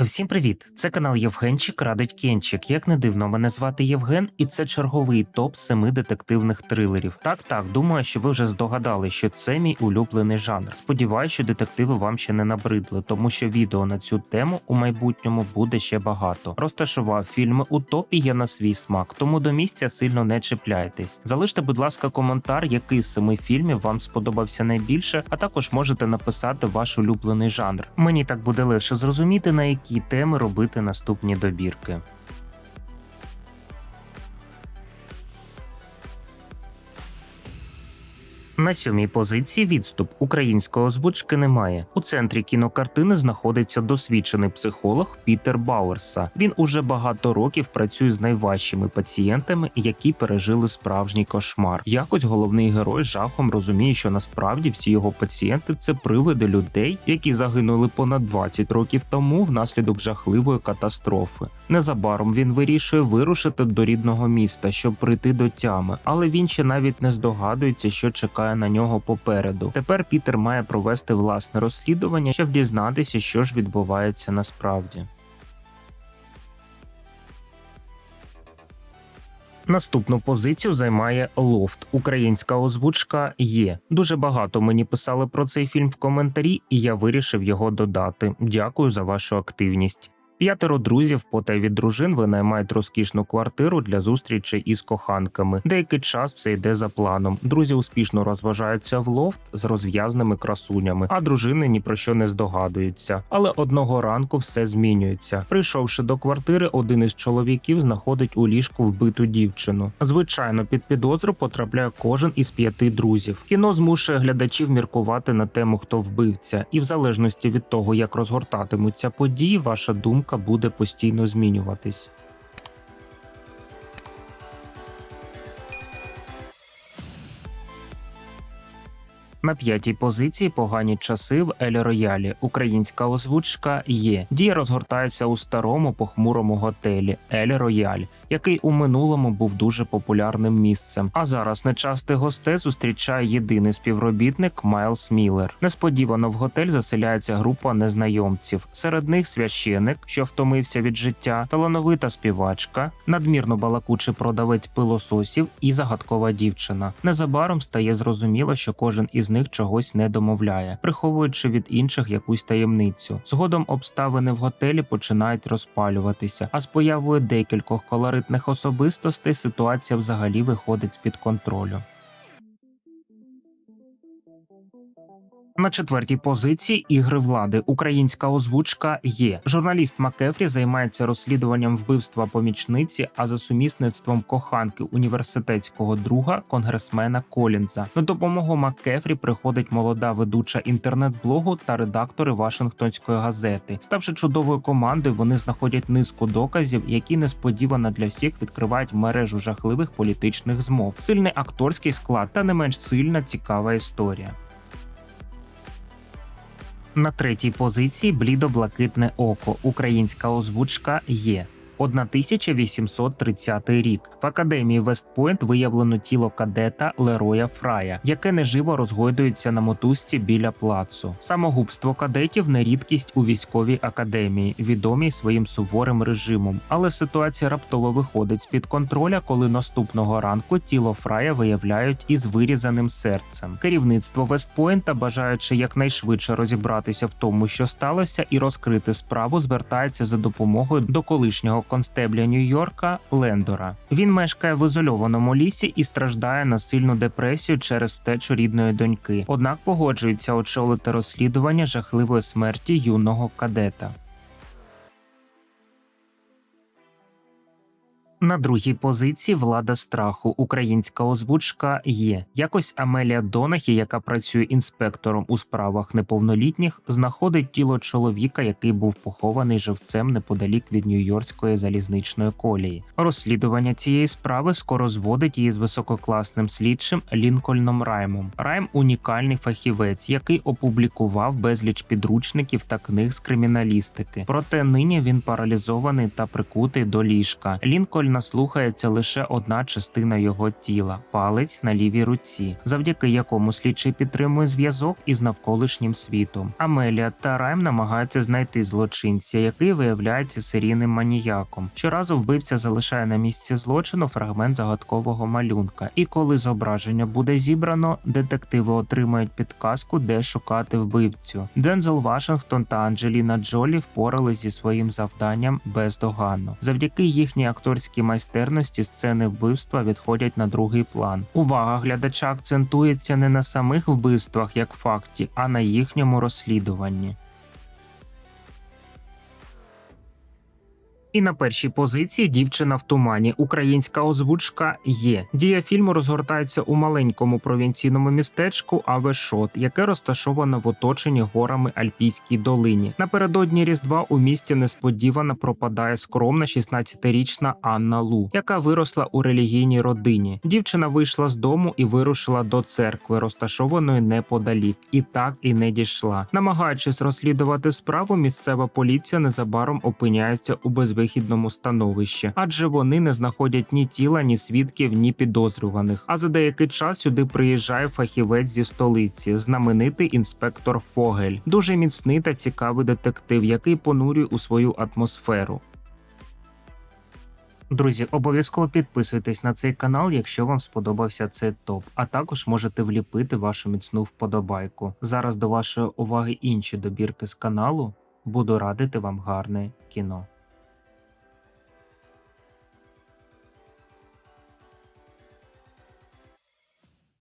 Всім привіт! Це канал Євгенчик Радить Кенчик. Як не дивно, мене звати Євген, і це черговий топ семи детективних трилерів. Так, так, думаю, що ви вже здогадали, що це мій улюблений жанр. Сподіваюсь, що детективи вам ще не набридли, тому що відео на цю тему у майбутньому буде ще багато. Розташував фільми у топі є на свій смак, тому до місця сильно не чіпляйтесь. Залиште, будь ласка, коментар, який з семи фільмів вам сподобався найбільше, а також можете написати ваш улюблений жанр. Мені так буде легше зрозуміти, на які теми робити наступні добірки. На сьомій позиції відступ української озвучки немає. У центрі кінокартини знаходиться досвідчений психолог Пітер Бауерса. Він уже багато років працює з найважчими пацієнтами, які пережили справжній кошмар. Якось головний герой жахом розуміє, що насправді всі його пацієнти це привиди людей, які загинули понад 20 років тому внаслідок жахливої катастрофи. Незабаром він вирішує вирушити до рідного міста, щоб прийти до тями, але він ще навіть не здогадується, що чекає на нього попереду. Тепер Пітер має провести власне розслідування, щоб дізнатися, що ж відбувається насправді. Наступну позицію займає Лофт. Українська озвучка є. Дуже багато мені писали про цей фільм в коментарі, і я вирішив його додати. Дякую за вашу активність. П'ятеро друзів, потай від дружин, винаймають розкішну квартиру для зустрічей із коханками. Деякий час все йде за планом. Друзі успішно розважаються в лофт з розв'язними красунями, а дружини ні про що не здогадуються. Але одного ранку все змінюється. Прийшовши до квартири, один із чоловіків знаходить у ліжку вбиту дівчину. Звичайно, під підозру потрапляє кожен із п'яти друзів. Кіно змушує глядачів міркувати на тему, хто вбивця, і в залежності від того, як розгортатимуться події, ваша думка буде постійно змінюватись. На п'ятій позиції погані часи в Ель Роялі. Українська озвучка є. Дія розгортається у старому похмурому готелі Ель Рояль, який у минулому був дуже популярним місцем. А зараз нечастих гостей зустрічає єдиний співробітник Майлз Міллер. Несподівано в готель заселяється група незнайомців. Серед них священик, що втомився від життя, талановита співачка, надмірно балакучий продавець пилососів і загадкова дівчина. Незабаром стає зрозуміло, що кожен із них чогось не домовляє, приховуючи від інших якусь таємницю. Згодом обставини в готелі починають розпалюватися, а з появою декількох колоритних особистостей ситуація взагалі виходить з під контролю. На четвертій позиції ігри влади українська озвучка є. Журналіст Макефрі займається розслідуванням вбивства помічниці, а за сумісництвом коханки університетського друга конгресмена Колінза. На допомогу Маккефрі приходить молода ведуча інтернет-блогу та редактори Вашингтонської газети. Ставши чудовою командою, вони знаходять низку доказів, які несподівано для всіх відкривають мережу жахливих політичних змов, сильний акторський склад та не менш сильна цікава історія. На третій позиції блідо-блакитне око. Українська озвучка є. 1830 рік в академії Вестпойнт виявлено тіло кадета Лероя Фрая, яке неживо розгойдується на мотузці біля плацу. Самогубство кадетів не рідкість у військовій академії, відомій своїм суворим режимом. Але ситуація раптово виходить з під контроля, коли наступного ранку тіло Фрая виявляють із вирізаним серцем. Керівництво Вестпойнта, бажаючи якнайшвидше розібратися в тому, що сталося, і розкрити справу, звертається за допомогою до колишнього констебля Нью-Йорка Лендора. Він мешкає в ізольованому лісі і страждає на сильну депресію через втечу рідної доньки. Однак погоджується очолити розслідування жахливої смерті юного кадета. На другій позиції влада страху. Українська озвучка є. Якось Амелія Донахі, яка працює інспектором у справах неповнолітніх, знаходить тіло чоловіка, який був похований живцем неподалік від Нью-Йоркської залізничної колії. Розслідування цієї справи скоро зводить її з висококласним слідчим Лінкольном Раймом. Райм унікальний фахівець, який опублікував безліч підручників та книг з криміналістики. Проте нині він паралізований та прикутий до ліжка. Лінкольн Невольно слухається лише одна частина його тіла палець на лівій руці, завдяки якому слідчий підтримує зв'язок із навколишнім світом. Амелія та Райм намагаються знайти злочинця, який виявляється серійним маніяком. Щоразу вбивця залишає на місці злочину фрагмент загадкового малюнка, і коли зображення буде зібрано, детективи отримають підказку, де шукати вбивцю. Дензел Вашингтон та Анджеліна Джолі впорались зі своїм завданням бездоганно. Завдяки їхній акторській майстерності сцени вбивства відходять на другий план. Увага глядача акцентується не на самих вбивствах як факті, а на їхньому розслідуванні. І на першій позиції дівчина в тумані. Українська озвучка є. Дія фільму розгортається у маленькому провінційному містечку Авешот, яке розташоване в оточенні горами Альпійській долині. Напередодні Різдва у місті несподівано пропадає скромна 16-річна Анна Лу, яка виросла у релігійній родині. Дівчина вийшла з дому і вирушила до церкви, розташованої неподалік, і так і не дійшла. Намагаючись розслідувати справу, місцева поліція незабаром опиняється у безвихідному становищі, адже вони не знаходять ні тіла, ні свідків, ні підозрюваних. А за деякий час сюди приїжджає фахівець зі столиці, знаменитий інспектор Фогель, дуже міцний та цікавий детектив, який понурює у свою атмосферу. Друзі, обов'язково підписуйтесь на цей канал, якщо вам сподобався цей топ. А також можете вліпити вашу міцну вподобайку. Зараз до вашої уваги інші добірки з каналу. Буду радити вам гарне кіно.